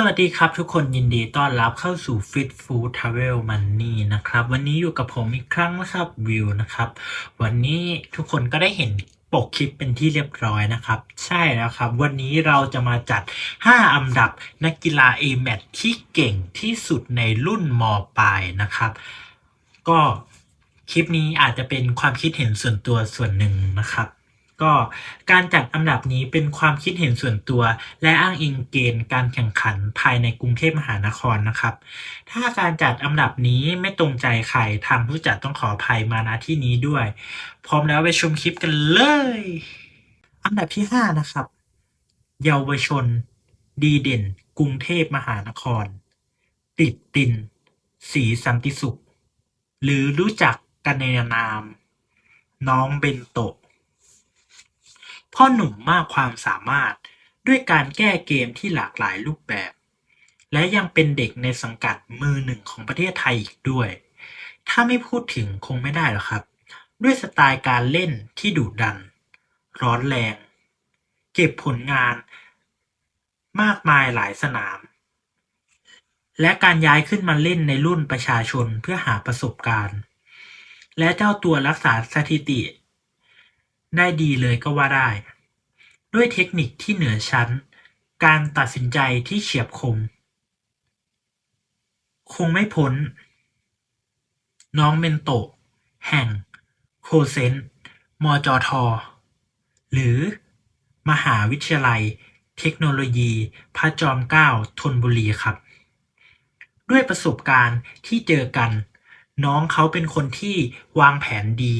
สวัสดีครับทุกคนยินดีต้อนรับเข้าสู่ Fit Food Travel Money นะครับ วันนี้อยู่กับผมอีกครั้งนะครับวิวนะครับ วันนี้ทุกคนก็ได้เห็นปกคลิปเป็นที่เรียบร้อยนะครับ ใช่แล้วครับ วันนี้เราจะมาจัด 5 อันดับนักกีฬา a m a t ที่เก่งที่สุดในรุ่นมปลายนะครับ ก็คลิปนี้อาจจะเป็นความคิดเห็นส่วนตัวส่วนหนึ่งนะครับ ก็การจัดอันดับนี้เป็นความคิดเห็นส่วนตัว และอ้างอิงเกณฑ์การแข่งขันภายในกรุงเทพมหานครนะครับ ถ้าการจัดอันดับนี้ไม่ตรงใจใครทางผู้จัดต้องขออภัยมาณที่นี้ด้วย พร้อมแล้วไปชมคลิปกันเลย อันดับที่ 5 นะครับ เยาวชน ดีเด่น กรุงเทพมหานคร ติดติน สีสันติสุข หรือรู้จักกันในนาม น้องเบนโตะ พ่อหนุ่มมากความสามารถด้วยการแก้เกมที่หลากหลายรูปแบบ และยังเป็นเด็กในสังกัดมือหนึ่งของประเทศไทยอีกด้วย ถ้าไม่พูดถึงคงไม่ได้หรอกครับ ด้วยสไตล์การเล่นที่ดุดัน ร้อนแรง เก็บผลงาน มากมายหลายสนาม และการย้ายขึ้นมาเล่นในรุ่นประชาชนเพื่อหาประสบการณ์ และเจ้าตัวรักษาสถิติ ได้ดีเลยก็ว่าได้ ด้วยเทคนิคที่เหนือชั้น การตัดสินใจที่เฉียบคม คงไม่พ้น น้องเมนโตะ แห่ง โคเซนต์มจท หรือ มหาวิทยาลัย เทคโนโลยีพระจอมเกล้าธนบุรีครับ ด้วยประสบการณ์ที่เจอกัน น้องเขาเป็นคนที่วางแผนดี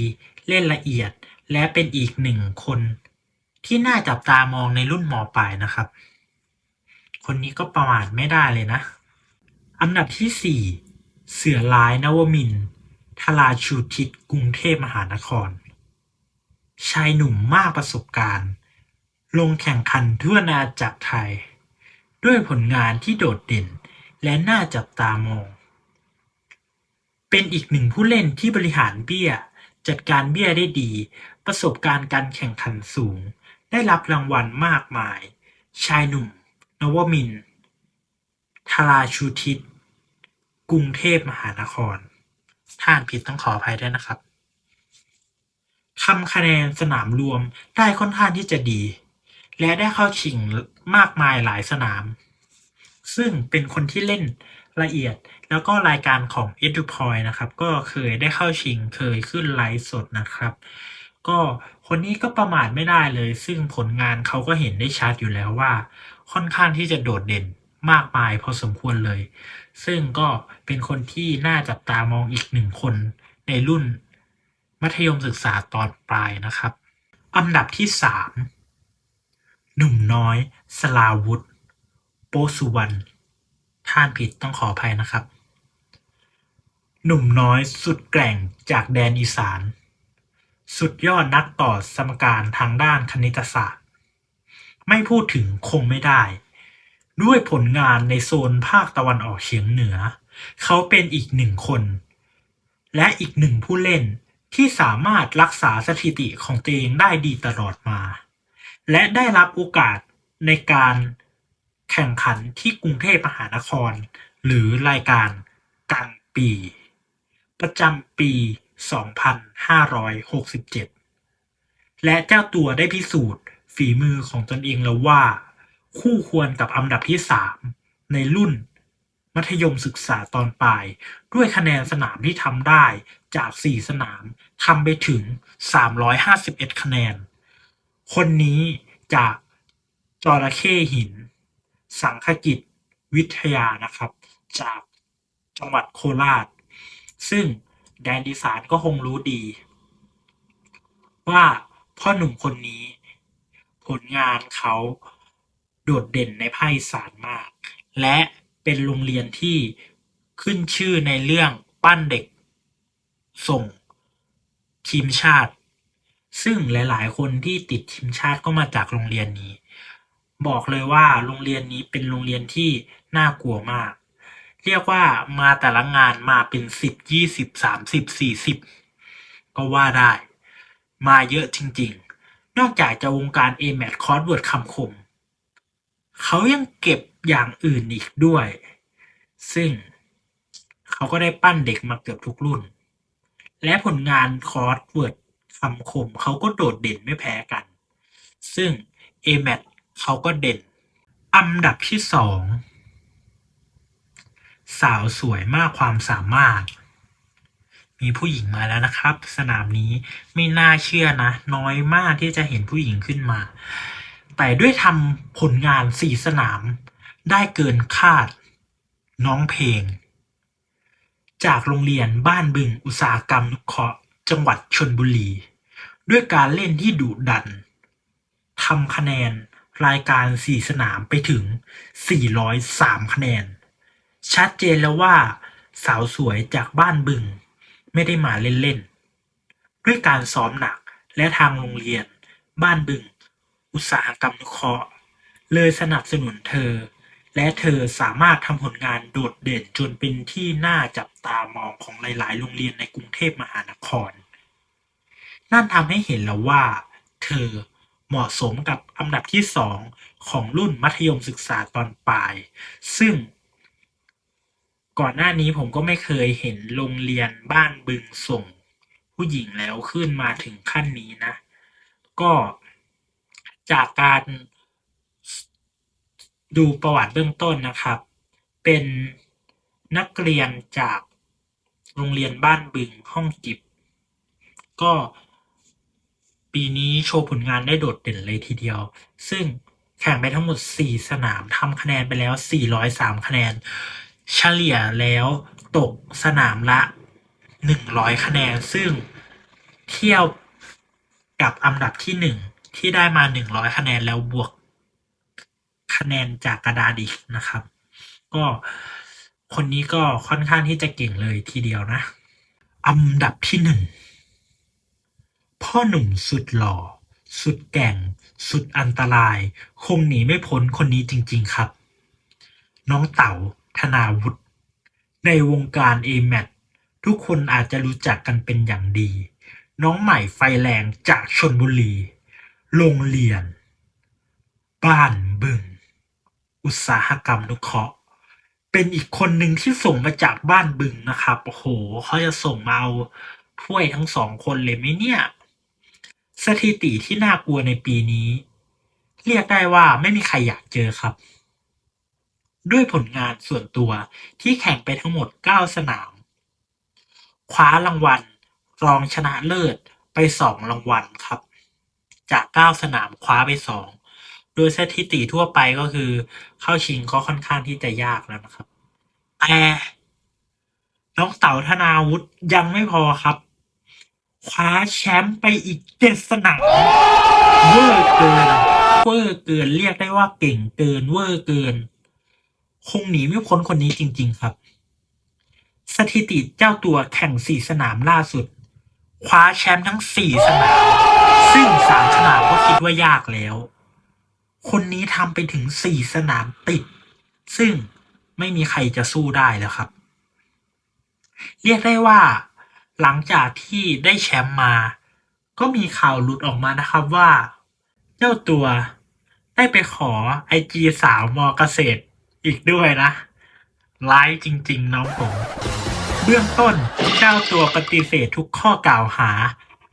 เล่นละเอียด และเป็นอีกหนึ่งคนที่น่าจับตามองในรุ่นมปลายนะครับ คนนี้ก็ประมาทไม่ได้เลยนะ อันดับที่สี่เสือร้ายนวมินทร์ทราชูทิศกรุงเทพมหานคร ชายหนุ่มมากประสบการณ์ ลงแข่งขันทั่วอาณาจักรไทย ด้วยผลงานที่โดดเด่นและน่าจับตามอง เป็นอีกหนึ่งผู้เล่นที่บริหารเบี้ย จัดการเบี้ยได้ดี ประสบการณ์การแข่งขันสูง ได้รับรางวัลมากมาย ชายหนุ่ม นวมินทร์ทราชูทิศ กรุงเทพมหานคร ท่านผิดต้องขออภัยด้วยนะครับทำคะแนนสนามรวมได้ค่อนข้างที่จะดี และได้เข้าชิงมากมายหลายสนาม ซึ่งเป็นคนที่เล่นละเอียดแล้วก็รายการของ e d u p o i นะครับ ก็เคยได้เข้าชิงเคยขึ้นไลฟ์สดนะครับ ก็คนนี้ก็ประมาทไม่ได้เลย ซึ่งผลงานเขาก็เห็นได้ชัดอยู่แล้วว่า ค่อนข้างที่จะโดดเด่นมากมายพอสมควรเลย ซึ่งก็เป็นคนที่น่าจับตามองอีกหนึ่งคนในรุ่นมัธยมศึกษาตอนปลายนะครับ อันดับที่สามหนุ่มน้อย สลาวุธ โปสุวรรณท่านผิดต้องขออภัยนะครับ หนุ่มน้อยสุดแกร่งจากแดนอีสาน สุดยอดนักต่อสมการทางด้านคณิตศาสตร์ ไม่พูดถึงคงไม่ได้ ด้วยผลงานในโซนภาคตะวันออกเฉียงเหนือ เขาเป็นอีกหนึ่งคน และอีกหนึ่งผู้เล่นที่สามารถรักษาสถิติของตัวเองได้ดีตลอดมา และได้รับโอกาสในการแข่งขันที่กรุงเทพมหานคร หรือรายการกลางปี ประจำปี 2567 และเจ้าตัวได้พิสูจน์ฝีมือของตนเองแล้วว่า คู่ควรกับอันดับที่ 3 ในรุ่น มัธยมศึกษาตอนปลาย ด้วยคะแนนสนามที่ทำได้จาก 4 สนามทำไปถึง 351 คะแนน คนนี้จากจระเข้หิน สังคกิจวิทยานะครับ จากจังหวัดโคราช ซึ่ง แดนดีสานก็คงรู้ดี ว่าพ่อหนุ่มคนนี้ ผลงานเขาโดดเด่นในภาคอีสานมาก และเป็นโรงเรียนที่ขึ้นชื่อในเรื่องปั้นเด็ก ส่งทีมชาติ ซึ่งหลาย ๆ คนที่ติดทีมชาติก็มาจากโรงเรียนนี้ บอกเลยว่าโรงเรียนนี้เป็นโรงเรียนที่น่ากลัวมาก เรียกว่ามาแต่ละงานมาเป็นสิบยี่สิบสามสิบสี่สิบก็ว่าได้ มาเยอะจริงๆ นอกจากจะวงการ a m a t คอร์สเวิร์ดคำคม เขายังเก็บอย่างอื่นอีกด้วย ซึ่งเขาก็ได้ปั้นเด็กมาเกือบทุกรุ่น และผลงานคอร์สเวิร์ดคำคมเขาก็โดดเด่นไม่แพ้กัน ซึ่ง a m a t เขาก็เด่นอันดับที่สอง สาวสวยมากความสามารถ มีผู้หญิงมาแล้วนะครับ สนามนี้ไม่น่าเชื่อนะ น้อยมากที่จะเห็นผู้หญิงขึ้นมา แต่ด้วยทำผลงานสี่สนาม ได้เกินคาด น้องเพลง จากโรงเรียนบ้านบึงอุตสาหกรรมนุเคราะห์จังหวัดชลบุรี ด้วยการเล่นที่ดุดันทำคะแนนรายการสี่สนามไปถึง 403 คะแนน ชัดเจนแล้วว่า สาวสวยจากบ้านบึง ไม่ได้มาเล่นๆ ด้วยการซ้อมหนักและทางโรงเรียน บ้านบึง อุตสาหกรรมนุเคราะห์เลยสนับสนุนเธอ และเธอสามารถทำผลงานโดดเด่นจนเป็นที่น่าจับตามองของหลาย ๆ โรงเรียนในกรุงเทพมหานคร นั่นทำให้เห็นแล้วว่า เธอเหมาะสมกับอันดับที่สองของรุ่นมัธยมศึกษาตอนปลาย ซึ่ง ก่อนหน้านี้ผมก็ไม่เคยเห็นโรงเรียนบ้านบึงส่งผู้หญิงแล้วขึ้นมาถึงขั้นนี้นะ ก็จากการดูประวัติเบื้องต้นนะครับ เป็นนักเรียนจากโรงเรียนบ้านบึงห้องจิบ ก็ปีนี้โชว์ผลงานได้โดดเด่นเลยทีเดียว ซึ่งแข่งไปทั้งหมด 4 สนามทำคะแนนไปแล้ว 403 คะแนน เฉลี่ยแล้วตกสนามละ 100 คะแนน ซึ่งเทียบกับอันดับที่ 1 ที่ได้มา 100 คะแนนแล้วบวก คะแนนจากกระดานอีกนะครับ ก็คนนี้ก็ค่อนข้างที่จะเก่งเลยทีเดียวนะ อันดับที่หนึ่งพ่อหนุ่มสุดหล่อ สุดแก่ง สุดอันตราย คงหนีไม่พ้นคนนี้จริง ๆ ครับ น้องเต๋า ธนาวุฒิในวงการ a m a t ทุกคนอาจจะรู้จักกันเป็นอย่างดี น้องใหม่ไฟแรงจากชนบุรี โรงเรียน บ้านบึง อุตสาหกรรมนุเคราะห์ เป็นอีกคนหนึ่งที่ส่งมาจากบ้านบึงนะครับ โอ้โหเขาจะส่งมาเอาถ้วยทั้งสองคนเลยไหมเนี่ย สถิติที่น่ากลัวในปีนี้ เรียกได้ว่าไม่มีใครอยากเจอครับ ด้วยผลงานส่วนตัวที่แข่งไปทั้งหมด 9 สนาม คว้ารางวัล รองชนะเลิศไป 2 รางวัลครับ จาก 9 สนามคว้าไป 2 โดยสถิติทั่วไปก็คือ เข้าชิงก็ค่อนข้างที่จะยากแล้วนะครับ แต่น้องเต๋าธนาวุฒิยังไม่พอครับ คว้าแชมป์ไปอีกเจ็ดสนามเวอร์เกินเวอร์เกินเรียกได้ว่าเก่งเกินเวอร์เกิน คงหนีไม่พ้นคนนี้จริง ๆ ครับ สถิติเจ้าตัวแข่งสี่สนามล่าสุด คว้าแชมป์ทั้งสี่สนาม ซึ่งสามสนามก็คิดว่ายากแล้ว คนนี้ทำไปถึงสี่สนามติด ซึ่งไม่มีใครจะสู้ได้แล้วครับ เรียกได้ว่า หลังจากที่ได้แชมป์มา ก็มีข่าวหลุดออกมานะครับว่า เจ้าตัวได้ไปขอไอจีสาวมอเกษตร อีกด้วยนะร้ายจริง ๆ น้องผม เบื้องต้นเจ้าตัวปฏิเสธทุกข้อกล่าวหา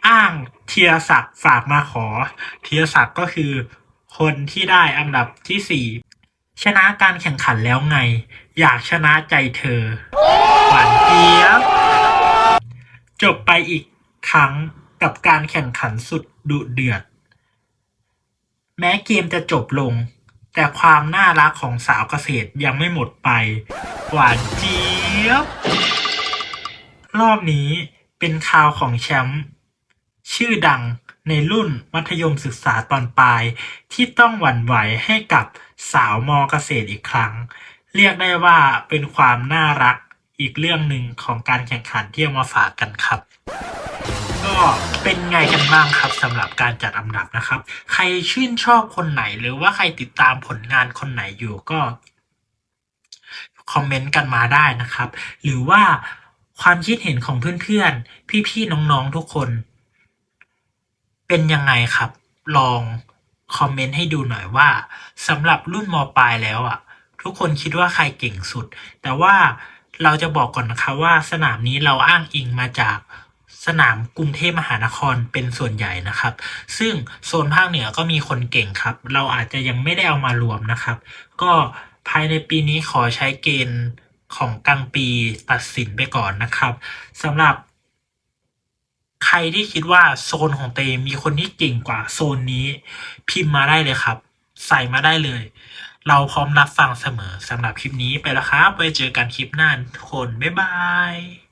อ้างเทียศักดิ์ฝากมาขอ เทียศักดิ์ก็คือ คนที่ได้อันดับที่สี่ชนะการแข่งขันแล้วไง อยากชนะใจเธอหวานเจี๊ยบจบไปอีกครั้งกับการแข่งขันสุดดุเดือด แม้เกมจะจบลง แต่ความน่ารักของสาวเกษตรยังไม่หมดไป หวานเจี๊ยบ รอบนี้เป็นข่าวของแชมป์ชื่อดังในรุ่นมัธยมศึกษาตอนปลาย ที่ต้องหวั่นไหวให้กับสาวมอเกษตรอีกครั้ง เรียกได้ว่าเป็นความน่ารักอีกเรื่องหนึ่งของการแข่งขันที่เอามาฝากกันครับ ก็เป็นไงกันบ้างครับสำหรับการจัดอันดับนะครับ ใครชื่นชอบคนไหนหรือว่าใครติดตามผลงานคนไหนอยู่ก็คอมเมนต์กันมาได้นะครับ หรือว่าความคิดเห็นของเพื่อนๆ พี่ๆ น้องๆ ทุกคน เป็นยังไงครับ ลองคอมเมนต์ให้ดูหน่อยว่าสำหรับรุ่นมปลายแล้วอะ ทุกคนคิดว่าใครเก่งสุด แต่ว่าเราจะบอกก่อนนะครับว่าสนามนี้เราอ้างอิงมาจาก สนามกรุงเทพมหานครเป็นส่วนใหญ่นะครับ ซึ่งโซนภาคเหนือก็มีคนเก่งครับ เราอาจจะยังไม่ได้เอามารวมนะครับ ก็ภายในปีนี้ขอใช้เกณฑ์ของกลางปีตัดสินไปก่อนนะครับสำหรับใครที่คิดว่าโซนของเตมีคนที่เก่งกว่าโซนนี้ พิมพ์มาได้เลยครับ ใส่มาได้เลย เราพร้อมรับฟังเสมอสำหรับคลิปนี้ไปแล้วครับไว้เจอกันคลิปหน้าทุกคน บ๊ายบาย